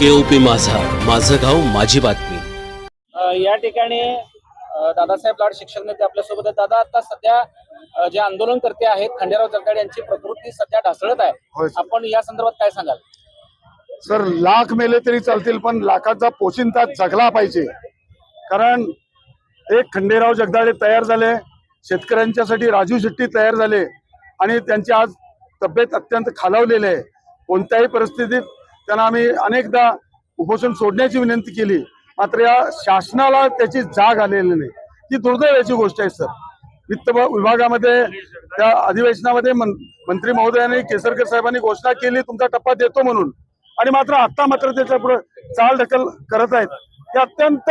केओपी माझा. माझं गाव माझी बातमी. या ठिकाणी दादासाहेब लाड शिक्षण नेते आपल्यासोबत आहेत. दादा आता सध्या जे आंदोलनकर्ते आहेत खंडेराव जगदाळे यांची प्रकृती सध्या ढासळत आहे. आपण या संदर्भात काय सांगाल? सर लाख मेले तरी चालतील पण लाखाचा पोशिंदा जगला पाहिजे. कारण एक खंडेराव जगदाळे तयार झाले शेतकऱ्यांच्यासाठी राजू शेट्टी तयार झाले आणि त्यांची आज तब्येत अत्यंत खालावलेली आहे. कोणत्याही परिस्थितीत त्यांना आम्ही अनेकदा उपोषण सोडण्याची विनंती केली. मात्र या शासनाला त्याची जाग आलेली नाही. ही दुर्दैवाची गोष्ट आहे सर. वित्त विभागामध्ये त्या अधिवेशनामध्ये मंत्री महोदयाने केसरकर साहेबांनी घोषणा केली तुमचा टप्पा देतो म्हणून. आणि मात्र आता मात्र त्याच्या पुढे चाल ढकल करत आहेत. ही अत्यंत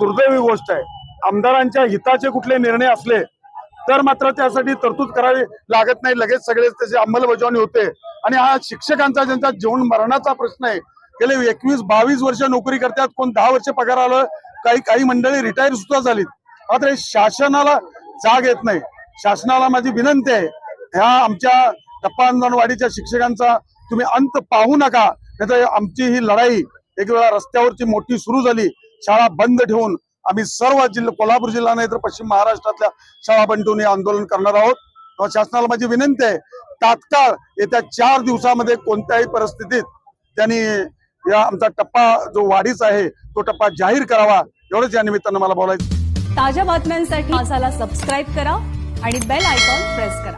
दुर्दैवी गोष्ट आहे. आमदारांच्या हिताचे कुठले निर्णय असले तर मात्र त्यासाठी तरतूद करावी लागत नाही. लगेच सगळे त्याची अंमलबजावणी होते. आणि हा शिक्षकांचा ज्यांचा जीवन मरणाचा प्रश्न आहे गेले एकवीस बावीस वर्ष नोकरी करतात कोण दहा वर्ष पगार आलं काही काही मंडळी रिटायर सुद्धा झालीत. मात्र हे शासनाला जाग येत नाही. शासनाला माझी विनंती आहे ह्या आमच्या टप्पा अंगणवाडीच्या शिक्षकांचा तुम्ही अंत पाहू नका नाही आमची ही लढाई एक वेळा रस्त्यावरची मोठी सुरू झाली शाळा बंद ठेवून आम्ही सर्व जिल्हा कोल्हापूर जिल्हा नाही तर पश्चिम महाराष्ट्रातल्या शाळा बंद ठेवून हे आंदोलन करणार आहोत. तेव्हा शासनाला माझी विनंती आहे तात्काळ येत्या चार दिवसामध्ये कोणत्याही परिस्थितीत त्यांनी या आमचा टप्पा जो वाढीच आहे तो टप्पा जाहीर करावा एवढंच या निमित्तानं मला बोलायचं ताज्या बातम्यांसाठी माझाला सबस्क्राईब करा आणि बेल आयकॉन प्रेस करा.